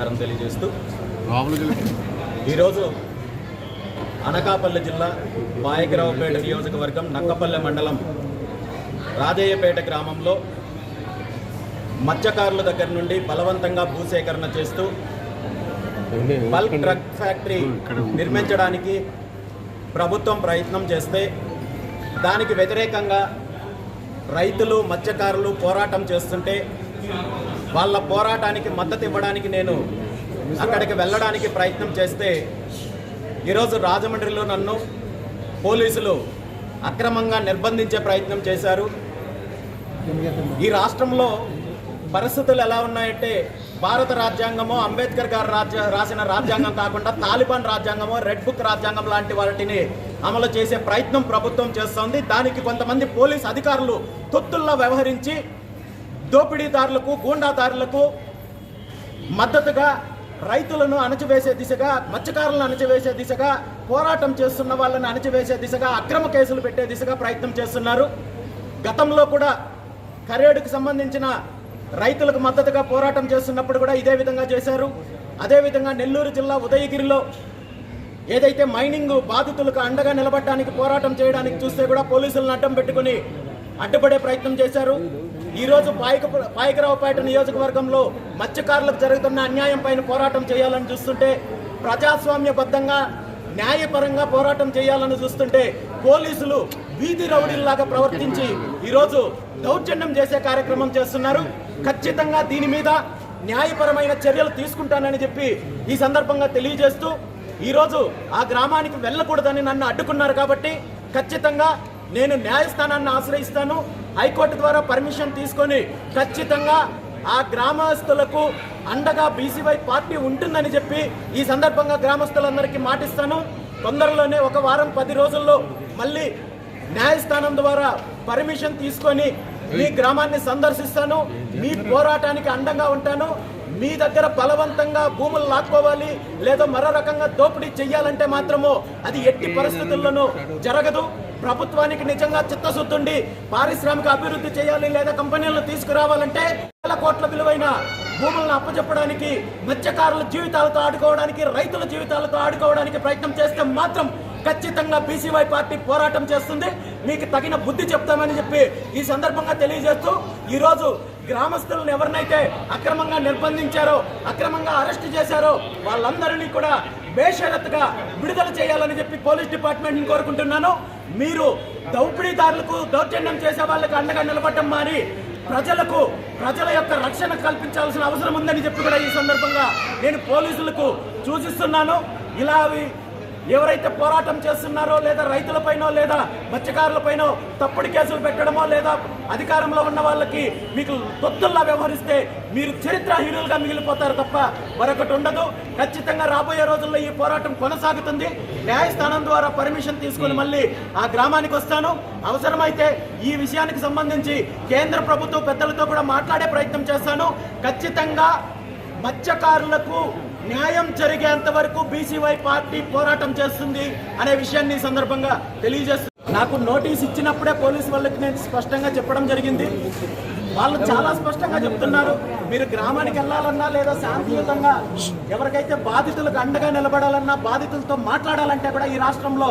నమస్కారం తెలియజేస్తూ ఈరోజు అనకాపల్లి జిల్లా పాయగ్రావుపేట నియోజకవర్గం నక్కపల్లె మండలం రాజయ్యపేట గ్రామంలో మత్స్యకారుల దగ్గర నుండి బలవంతంగా భూసేకరణ చేస్తూ బల్క్ డ్రగ్ ఫ్యాక్టరీ నిర్మించడానికి ప్రభుత్వం ప్రయత్నం చేస్తే దానికి వ్యతిరేకంగా రైతులు మత్స్యకారులు పోరాటం చేస్తుంటే వాళ్ళ పోరాటానికి మద్దతు ఇవ్వడానికి నేను అక్కడికి వెళ్ళడానికి ప్రయత్నం చేస్తే ఈరోజు రాజమండ్రిలో నన్ను పోలీసులు అక్రమంగా నిర్బంధించే ప్రయత్నం చేశారు. ఈ రాష్ట్రంలో పరిస్థితులు ఎలా ఉన్నాయంటే భారత రాజ్యాంగము అంబేద్కర్ గారు రాజ్య రాసిన రాజ్యాంగం కాకుండా తాలిబాన్ రాజ్యాంగము రెడ్ బుక్ రాజ్యాంగం లాంటి వాటిని అమలు చేసే ప్రయత్నం ప్రభుత్వం చేస్తోంది. దానికి కొంతమంది పోలీస్ అధికారులు తొత్తుల్లో వ్యవహరించి దోపిడీదారులకు గూండాదారులకు మద్దతుగా రైతులను అణచివేసే దిశగా మత్స్యకారులను అణచివేసే దిశగా పోరాటం చేస్తున్న వాళ్ళని అణచివేసే దిశగా అక్రమ కేసులు పెట్టే దిశగా ప్రయత్నం చేస్తున్నారు. గతంలో కూడా కరేడుకు సంబంధించిన రైతులకు మద్దతుగా పోరాటం చేస్తున్నప్పుడు కూడా ఇదే విధంగా చేశారు. అదేవిధంగా నెల్లూరు జిల్లా ఉదయగిరిలో ఏదైతే మైనింగ్ బాధితులకు అండగా నిలబడడానికి పోరాటం చేయడానికి చూస్తే కూడా పోలీసులను అడ్డం పెట్టుకుని అడ్డుపడే ప్రయత్నం చేశారు. ఈరోజు పాయక పాయకరావుపేట నియోజకవర్గంలో మత్స్యకారులకు జరుగుతున్న అన్యాయం పైన పోరాటం చేయాలని చూస్తుంటే ప్రజాస్వామ్యబద్ధంగా న్యాయపరంగా పోరాటం చేయాలని చూస్తుంటే పోలీసులు వీధి రౌడీల్లాగా ప్రవర్తించి ఈరోజు దౌర్జన్యం చేసే కార్యక్రమం చేస్తున్నారు. ఖచ్చితంగా దీని మీద న్యాయపరమైన చర్యలు తీసుకుంటానని చెప్పి ఈ సందర్భంగా తెలియజేస్తూ ఈరోజు ఆ గ్రామానికి వెళ్ళకూడదని నన్ను అడ్డుకున్నారు కాబట్టి ఖచ్చితంగా నేను న్యాయస్థానాన్ని ఆశ్రయిస్తాను. హైకోర్టు ద్వారా పర్మిషన్ తీసుకొని ఖచ్చితంగా ఆ గ్రామస్తులకు అండగా బీసీవై పార్టీ ఉంటుందని చెప్పి ఈ సందర్భంగా గ్రామస్తులందరికీ మాటిస్తాను. తొందరలోనే ఒక వారం పది రోజుల్లో మళ్ళీ న్యాయస్థానం ద్వారా పర్మిషన్ తీసుకొని మీ గ్రామాన్ని సందర్శిస్తాను. మీ పోరాటానికి అండంగా ఉంటాను. మీ దగ్గర బలవంతంగా భూములు లాక్కోవాలి లేదా మరో రకంగా దోపిడీ చెయ్యాలంటే మాత్రము అది ఎట్టి పరిస్థితుల్లోనూ జరగదు. ప్రభుత్వానికి నిజంగా చిత్తశుద్ధుండి పారిశ్రామిక అభివృద్ధి చేయాలి లేదా కంపెనీలను తీసుకురావాలంటే వేల కోట్ల విలువైన భూములను అప్పచెప్పడానికి మత్స్యకారుల జీవితాలతో ఆడుకోవడానికి రైతుల జీవితాలతో ఆడుకోవడానికి ప్రయత్నం చేస్తే మాత్రం ఖచ్చితంగా బీసీవై పార్టీ పోరాటం చేస్తుంది. మీకు తగిన బుద్ధి చెప్తామని చెప్పి ఈ సందర్భంగా తెలియజేస్తూ ఈరోజు గ్రామస్తులను ఎవరినైతే అక్రమంగా నిర్బంధించారో అక్రమంగా అరెస్ట్ చేశారో వాళ్ళందరినీ కూడా బేషరత్గా విడుదల చేయాలని చెప్పి పోలీస్ డిపార్ట్మెంట్ని కోరుకుంటున్నాను. మీరు దౌపిడీదారులకు దౌర్జన్యం చేసే వాళ్ళకి అండగా నిలబడటం మారి ప్రజలకు ప్రజల యొక్క రక్షణ కల్పించాల్సిన అవసరం ఉందని చెప్పి కూడా ఈ సందర్భంగా నేను పోలీసులకు సూచిస్తున్నాను. ఇలా ఎవరైతే పోరాటం చేస్తున్నారో లేదా రైతులపైనో లేదా మత్స్యకారులపైనో తప్పుడు కేసులు పెట్టడమో లేదా అధికారంలో ఉన్న వాళ్ళకి మీకు తొత్తుల్లా వ్యవహరిస్తే మీరు చరిత్రహీనులుగా మిగిలిపోతారు తప్ప మరొకటి ఉండదు. ఖచ్చితంగా రాబోయే రోజుల్లో ఈ పోరాటం కొనసాగుతుంది. న్యాయస్థానం ద్వారా పర్మిషన్ తీసుకుని మళ్ళీ ఆ గ్రామానికి వస్తాను. అవసరమైతే ఈ విషయానికి సంబంధించి కేంద్ర ప్రభుత్వ పెద్దలతో కూడా మాట్లాడే ప్రయత్నం చేస్తాను. ఖచ్చితంగా మత్స్యకారులకు న్యాయం జరిగేంత వరకు బీసీవై పార్టీ పోరాటం చేస్తుంది అనే విషయాన్ని సందర్భంగా తెలియజేస్తుంది నాకు నోటీస్ ఇచ్చినప్పుడే పోలీసు వాళ్ళకి నేను స్పష్టంగా చెప్పడం జరిగింది. వాళ్ళు చాలా స్పష్టంగా చెప్తున్నారు. మీరు గ్రామానికి వెళ్ళాలన్నా లేదా శాంతియుతంగా ఎవరికైతే బాధితులకు అండగా నిలబడాలన్నా బాధితులతో మాట్లాడాలంటే కూడా ఈ రాష్ట్రంలో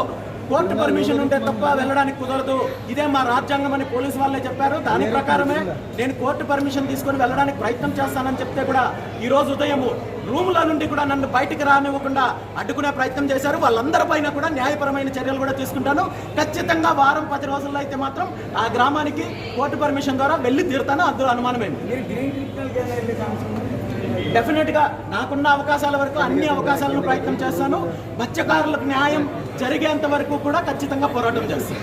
కోర్టు పర్మిషన్ ఉంటే తప్ప వెళ్ళడానికి కుదరదు. ఇదే మా రాజ్యాంగం అని పోలీసు వాళ్ళే చెప్పారు. దాని ప్రకారమే నేను కోర్టు పర్మిషన్ తీసుకొని వెళ్ళడానికి ప్రయత్నం చేస్తానని చెప్తే కూడా ఈ రోజు ఉదయం రూముల నుండి కూడా నన్ను బయటికి రానివ్వకుండా అడ్డుకునే ప్రయత్నం చేశారు. వాళ్ళందరిపైన కూడా న్యాయపరమైన చర్యలు కూడా తీసుకుంటాను. ఖచ్చితంగా వారం పది రోజుల్లో అయితే మాత్రం ఆ గ్రామానికి కోర్టు పర్మిషన్ ద్వారా వెళ్ళి తీరుతాను. అందులో అనుమానమేమి డెఫినెట్గా నాకున్న అవకాశాల వరకు అన్ని అవకాశాలను ప్రయత్నం చేస్తాను. మత్స్యకారులకు న్యాయం జరిగేంత వరకు కూడా ఖచ్చితంగా పోరాటం చేస్తాం.